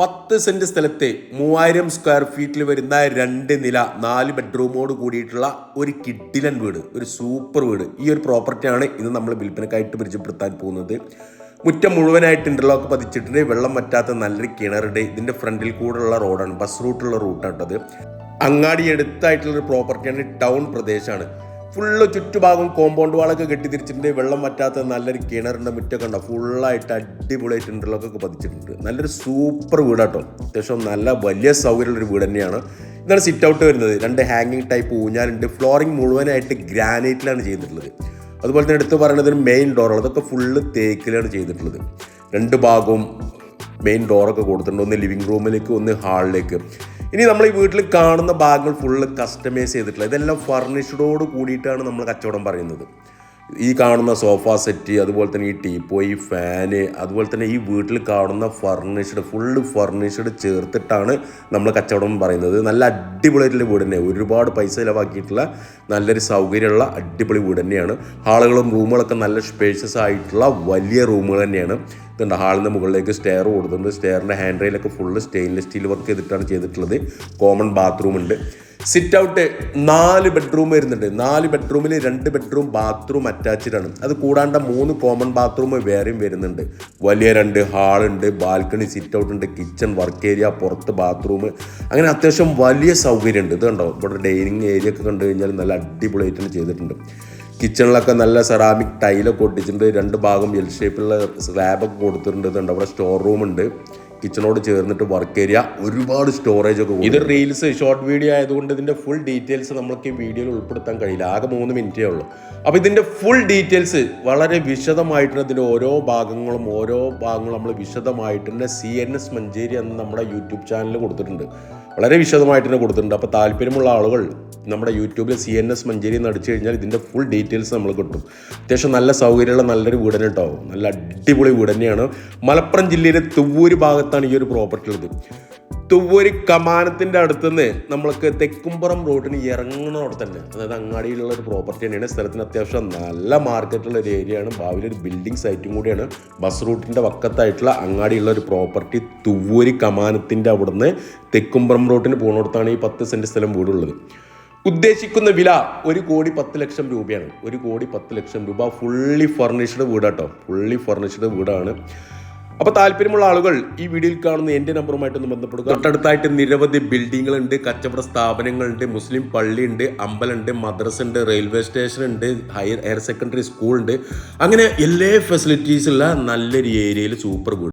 പത്ത് സെന്റ് സ്ഥലത്തെ മൂവായിരം സ്ക്വയർ ഫീറ്റിൽ വരുന്ന രണ്ട് നില നാല് ബെഡ്റൂമോട് കൂടിയിട്ടുള്ള ഒരു കിഡിലൻ വീട് ഒരു സൂപ്പർ വീട്. ഈ ഒരു പ്രോപ്പർട്ടിയാണ് ഇന്ന് നമ്മൾ വിൽപ്പനക്കായിട്ട് പരിചയപ്പെടുത്താൻ പോകുന്നത്. മുറ്റം മുഴുവനായിട്ട് ഇന്റർലോക്ക് പതിച്ചിട്ടുണ്ട്. വെള്ളം പറ്റാത്ത നല്ലൊരു കിണറുണ്ട്. ഇതിന്റെ ഫ്രണ്ടിൽ കൂടെയുള്ള റോഡാണ് ബസ് റൂട്ടുള്ള റൂട്ടാണ് അങ്ങാടി അടുത്തായിട്ടുള്ള ഒരു പ്രോപ്പർട്ടിയാണ് ടൗൺ പ്രദേശമാണ് ഫുള്ള് ചുറ്റുഭാഗം കോമ്പൗണ്ട് വാളൊക്കെ കെട്ടിത്തിരിച്ചിട്ടുണ്ട്. വെള്ളം പറ്റാത്ത നല്ലൊരു കിണറിന്റെ മുറ്റൊക്കെ ഉണ്ടോ ഫുള്ളായിട്ട് അടിപൊളിയായിട്ട് ഇന്റർലോക്കൊക്കെ പതിച്ചിട്ടുണ്ട്. നല്ലൊരു സൂപ്പർ വീടാട്ടോ. അത്യാവശ്യം നല്ല വലിയ സൗകര്യമുള്ളൊരു വീട് തന്നെയാണ്. ഇതാണ് സിറ്റ് ഔട്ട് വരുന്നത്. രണ്ട് ഹാങ്ങിങ് ടൈപ്പ് ഊഞ്ഞാലുണ്ട്. ഫ്ലോറിങ് മുഴുവനായിട്ട് ഗ്രാനൈറ്റിലാണ് ചെയ്തിട്ടുള്ളത്. അതുപോലെ തന്നെ എടുത്ത് പറയുന്നത് മെയിൻ ഡോറുകൾ അതൊക്കെ ഫുള്ള് തേക്കിലാണ് ചെയ്തിട്ടുള്ളത്. രണ്ട് ഭാഗവും മെയിൻ ഡോറൊക്കെ കൊടുത്തിട്ടുണ്ട്. ഒന്ന് ലിവിങ് റൂമിലേക്ക് ഒന്ന് ഹാളിലേക്ക് ഇനി നമ്മൾ ഈ വീട്ടിൽ കാണുന്ന ഭാഗങ്ങൾ ഫുള്ള് കസ്റ്റമൈസ് ചെയ്തിട്ടുള്ള ഇതെല്ലാം ഫർണിഷ്ഡോട് കൂടിയിട്ടാണ് നമ്മൾ കച്ചവടം പറയുന്നത്. ഈ കാണുന്ന സോഫ സെറ്റ് അതുപോലെ തന്നെ ഈ ടീപ്പോയി ഫാന് അതുപോലെ തന്നെ ഈ വീട്ടിൽ കാണുന്ന ഫർണിഷ്ഡ് ഫുള്ള് ഫർണിഷ്ഡ് ചേർത്തിട്ടാണ് നമ്മൾ കച്ചവടം പറയുന്നത്. നല്ല അടിപൊളിയായിട്ടുള്ള വീട് തന്നെ. ഒരുപാട് പൈസ ചിലവാക്കിയിട്ടുള്ള നല്ലൊരു സൗകര്യമുള്ള അടിപൊളി വീട് തന്നെയാണ്. ഹാളുകളും റൂമുകളൊക്കെ നല്ല സ്പേഷ്യസ് ആയിട്ടുള്ള വലിയ റൂമുകൾ തന്നെയാണ്. ഇതുണ്ട്. ഹാളിന്റെ മുകളിലേക്ക് സ്റ്റെയർ കൊടുത്തിട്ടുണ്ട്. സ്റ്റെയറിന്റെ ഹാൻഡ് റെയിലൊക്കെ ഫുള്ള് സ്റ്റെയിൻലെസ് സ്റ്റീൽ വർക്ക് ചെയ്തിട്ടാണ് ചെയ്തിട്ടുള്ളത്. കോമൺ ബാത്റൂം ഉണ്ട്. സിറ്റ് ഔട്ട് നാല് ബെഡ്റൂം വരുന്നുണ്ട്. നാല് ബെഡ്റൂമിൽ രണ്ട് ബെഡ്റൂം ബാത്റൂം അറ്റാച്ച്ഡ് ആണ്. അത് കൂടാണ്ട് മൂന്ന് കോമൺ ബാത്റൂം വേറെയും വരുന്നുണ്ട്. വലിയ രണ്ട് ഹാളുണ്ട് ബാൽക്കണി സിറ്റ് ഔട്ട് ഉണ്ട്. കിച്ചൺ വർക്ക് ഏരിയ പുറത്ത് ബാത്റൂം അങ്ങനെ അത്യാവശ്യം വലിയ സൗകര്യമുണ്ട്. ഇത് കണ്ടോ? ഇവിടെ ഡൈനിങ് ഏരിയ ഒക്കെ കണ്ടു കഴിഞ്ഞാൽ നല്ല അടിപൊളിയായിട്ടാണ് ചെയ്തിട്ടുണ്ട്. കിച്ചണിലൊക്കെ നല്ല സെറാമിക് ടൈലൊക്കെ ഒട്ടിച്ചിട്ടുണ്ട്. രണ്ട് ഭാഗം എൽ ഷേപ്പിലുള്ള സ്ലാബൊക്കെ കൊടുത്തിട്ടുണ്ട്. അവിടെ സ്റ്റോർ റൂം ഉണ്ട്. കിച്ചണോട് ചേർന്നിട്ട് വർക്ക് ഏരിയ ഒരുപാട് സ്റ്റോറേജ് ഒക്കെ ഇത് റീൽസ് ഷോർട്ട് വീഡിയോ ആയതുകൊണ്ട് ഇതിന്റെ ഫുൾ ഡീറ്റെയിൽസ് നമുക്ക് ഈ വീഡിയോയിൽ ഉൾപ്പെടുത്താൻ കഴിയില്ല. ആകെ മൂന്ന് മിനിറ്റേ ഉള്ളൂ. അപ്പോൾ ഇതിന്റെ ഫുൾ ഡീറ്റെയിൽസ് വളരെ വിശദമായിട്ടുണ്ട് ഇതിന്റെ ഓരോ ഭാഗങ്ങളും ഓരോ ഭാഗങ്ങളും നമ്മൾ വിശദമായിട്ടുണ്ട് സി എൻ എസ് മഞ്ചേരി എന്ന നമ്മുടെ യൂട്യൂബ് ചാനലിൽ കൊടുത്തിട്ടുണ്ട്. വളരെ വിശദമായിട്ട് തന്നെ കൊടുത്തിട്ടുണ്ട്. അപ്പോൾ താല്പര്യമുള്ള ആളുകൾ നമ്മുടെ യൂട്യൂബിൽ സി എൻ എസ് മഞ്ചേരി എന്ന് അടിച്ചു കഴിഞ്ഞാൽ ഇതിന്റെ ഫുൾ ഡീറ്റെയിൽസ് നമ്മൾ കിട്ടും. അത്യാവശ്യം നല്ല സൗകര്യമുള്ള നല്ലൊരു വീട് തന്നെ കേട്ടോ നല്ല അടിപൊളി വീട് തന്നെയാണ് മലപ്പുറം ജില്ലയിലെ തുവ്വൂര് ഭാഗത്താണ് ഈ ഒരു പ്രോപ്പർട്ടി ഉള്ളത്. തുവ്വൂര് കമാനത്തിന്റെ അടുത്തുനിന്ന് നമ്മൾക്ക് തെക്കുംപുറം റോഡിന് ഇറങ്ങുന്നതോടെ തന്നെ അതായത് അങ്ങാടിയിലുള്ള ഒരു പ്രോപ്പർട്ടി തന്നെയാണ്. സ്ഥലത്തിന് അത്യാവശ്യം നല്ല മാർക്കറ്റുള്ള ഒരു ഏരിയയാണ് ഭാവിയിൽ ഒരു ബിൽഡിംഗ് സൈറ്റും കൂടിയാണ്. ബസ് റൂട്ടിന്റെ വക്കത്തായിട്ടുള്ള അങ്ങാടിയുള്ള ഒരു പ്രോപ്പർട്ടി തുവ്വൂര് കമാനത്തിന്റെ അവിടുന്ന് തെക്കുംപുറം റോഡിന് പോകുന്നിടത്താണ് ഈ പത്ത് സെന്റ് സ്ഥലം വീടുള്ളത്. ഉദ്ദേശിക്കുന്ന വില ഒരു കോടി പത്ത് ലക്ഷം രൂപയാണ്. ഒരു കോടി പത്ത് ലക്ഷം രൂപ ഫുള്ളി ഫർണിഷ്ഡ് വീടാട്ടോ. ഫുള്ളി ഫർണിഷ്ഡ് വീടാണ്. അപ്പോൾ താല്പര്യമുള്ള ആളുകൾ ഈ വീഡിയോയിൽ കാണുന്ന എന്റെ നമ്പറുമായിട്ടൊന്ന് ബന്ധപ്പെടുക. തൊട്ടടുത്തായിട്ട് നിരവധി ബിൽഡിങ്ങുകളുണ്ട് കച്ചവട സ്ഥാപനങ്ങളുണ്ട് മുസ്ലിം പള്ളിയുണ്ട് അമ്പലമുണ്ട് മദ്രസ ഉണ്ട് റെയിൽവേ സ്റ്റേഷൻ ഉണ്ട് ഹയർ ഹയർ സെക്കൻഡറി സ്കൂൾ ഉണ്ട് അങ്ങനെ എല്ലാ ഫെസിലിറ്റീസുള്ള നല്ലൊരു ഏരിയയിൽ സൂപ്പർ വീട്